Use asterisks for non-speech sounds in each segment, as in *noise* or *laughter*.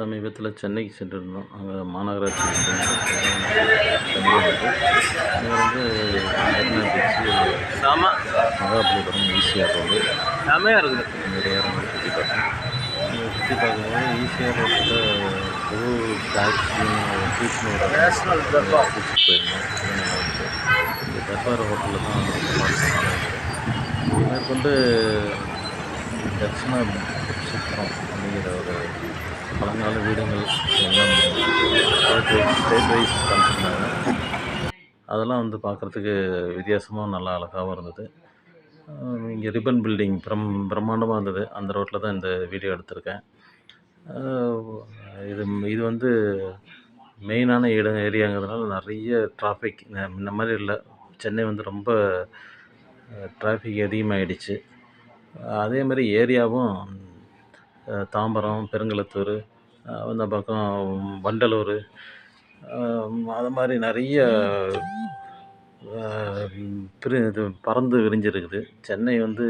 சமீபத்தில் சென்னைக்கு சென்றிருந்தோம். அங்கே மாநகராட்சி *laughs* அங்கே வந்து மகாபலிபுரம் ஈசிஆர் ரோடு செமையாக இருக்குது நிறைய இடங்கள் சுற்றி பார்த்தோம் சுற்றி பார்க்கும்போது ஈசிஆர் ரோட்டில் புது டாக்ஸி போயிருந்தோம் இந்த ஹோட்டலில் தான் மேற்கொண்டு தட்சிணா சித்திரம் அப்படிங்கிற ஒரு பழங்கால வீடுகள் எல்லாம் ஸ்டேட் வைஸ் காமிச்சிருந்தாங்க. அதெல்லாம் வந்து பார்க்குறதுக்கு வித்தியாசமாக நல்லா அழகாகவும் இருந்தது. இங்கே ரிப்பன் பில்டிங் பிரம் பிரம்மாண்டமாக இருந்தது. அந்த ரோட்டில் தான் இந்த வீடியோ எடுத்திருக்கேன். இது இது வந்து மெயினான இடம் ஏரியாங்கிறதுனால நிறைய டிராஃபிக் இந்த மாதிரி இல்லை. சென்னை வந்து ரொம்ப டிராஃபிக் அதிகமாகிடுச்சு அதே மாதிரி ஏரியாவும் தாம்பரம் பெருங்களத்தூர் இந்த பக்கம் வண்டலூர். அது மாதிரி நிறைய பிரி இது பறந்து விரிஞ்சிருக்குது. சென்னை வந்து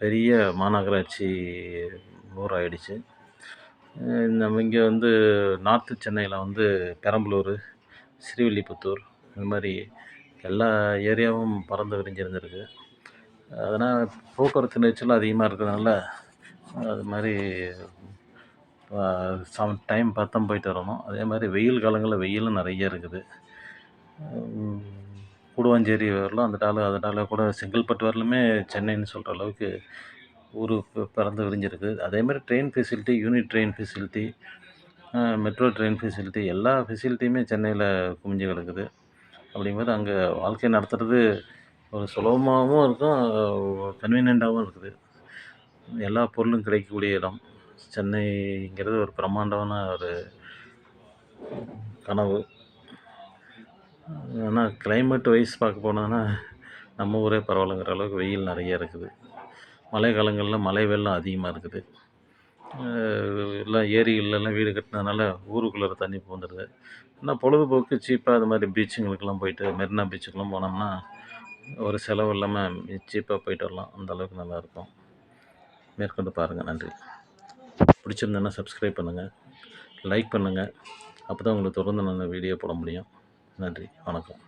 பெரிய மாநகராட்சி ஊராகிடுச்சு நம்ம இங்கே வந்து நார்த்து சென்னையில் வந்து பெரம்பலூர் ஸ்ரீவில்லிபுத்தூர் இது மாதிரி எல்லா ஏரியாவும் பறந்து விரிஞ்சிருந்துருக்கு. அதனால் போக்குவரத்து நெரிச்சலும் அதிகமாக இருக்கிறதுனால அது மாதிரி சம் டைம் பார்த்தா போயிட்டு வரணும். அதே மாதிரி வெயில் காலங்களில் வெயிலும் நிறைய இருக்குது. கூடுவாஞ்சேரி வரலாம் அந்த டால அந்த டால கூட செங்கல்பட்டு வரலுமே சென்னைன்னு சொல்கிற அளவுக்கு ஊர் பிறந்து பறந்து விரிஞ்சிருக்கு. அதே மாதிரி train facility unit train facility metro train facility எல்லா ஃபெசிலிட்டியுமே சென்னையில் குமிஞ்சு கிடக்குது. அப்படிங்கும்போது அங்கே வாழ்க்கை நடத்துறது ஒரு சுலபமாகவும் இருக்கும் கன்வீனியண்ட்டாகவும் இருக்குது. எல்லா பொருளும் கிடைக்கக்கூடிய இடம். சென்னைங்கிறது ஒரு பிரம்மாண்டமான ஒரு கனவு. ஆனால் கிளைமேட் வைஸ் பார்க்க போனோன்னா நம்ம ஊரே பரவாயில்லைங்கிற அளவுக்கு வெயில் நிறைய இருக்குது. மழை காலங்களில் மழை வெள்ளம் அதிகமாக இருக்குது. எல்லாம் ஏரிகளெல்லாம் வீடு கட்டினதுனால ஊருக்குள்ளே தண்ணி பூந்துடுது ஆனால் பொழுதுபோக்கு சீப்பாக அது மாதிரி பீச்சுங்களுக்கெல்லாம் போயிட்டு மெரினா பீச்சுக்கெல்லாம் போனோம்னா ஒரு செலவு இல்லாமல் சீப்பாக போயிட்டு வரலாம். அந்த அளவுக்கு நல்லாயிருக்கும் மேற்கொண்டு பாருங்கள் நன்றி. பிடிச்சிருந்தேன்னா சப்ஸ்கிரைப் பண்ணுங்கள் லைக் பண்ணுங்கள் அப்போ தான் உங்களுக்கு தொடர்ந்து நான் வீடியோ போட முடியும். நன்றி வணக்கம்.